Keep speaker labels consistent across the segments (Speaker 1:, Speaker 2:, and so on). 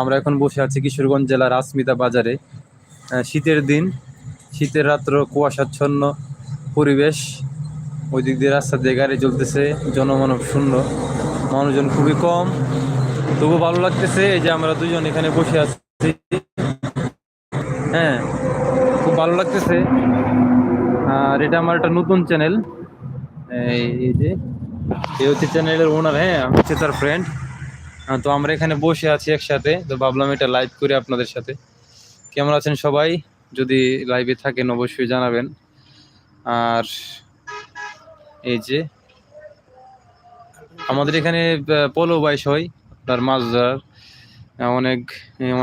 Speaker 1: আমরা এখন বসে আছি কিশোরগঞ্জ জেলার আসমিতা বাজারে। শীতের দিন, শীতের রাত্র, কুয়াশাচ্ছন্ন পরিবেশ। ওই দিক দিয়ে রাস্তা দিয়ে গাড়ি চলতেছে, জনমানব শূন্য। মানুষজন খুবই কম। তবু ভালো লাগতেছে এই যে আমরা দুজন এখানে বসে আছি। হ্যাঁ খুব ভালো লাগতেছে। আর এটা আমার একটা নতুন চ্যানেল এই যে, এই হচ্ছে চ্যানেলের ওনার হ্যাঁ হচ্ছে তার ফ্রেন্ড তো আমরা এখানে বসে আছি একসাথে। তো ভাবলাম এটা লাইভ করি আপনাদের সাথে। কেমন আছেন সবাই? যদি লাইভে থাকেন, অবশ্যই জানাবেন। আর এই যে, আমাদের এখানে পলো বাইশ হয়, আপনার মাছ ধরার। অনেক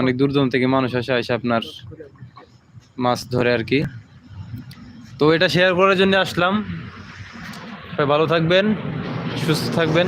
Speaker 1: অনেক দূর দূর থেকে মানুষ আসে আসে আপনার মাছ ধরে আর কি। তো এটা শেয়ার করার জন্য আসলাম। ভালো থাকবেন, সুস্থ থাকবেন।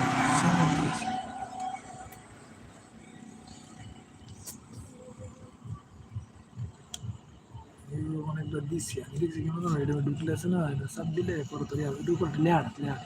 Speaker 2: অনেকবার দিচ্ছি আমি দেখছি কেমন এটা ঢুকলে আছে না সাপ দিলে পরে তোর উপরে লেয়ার লেয়ার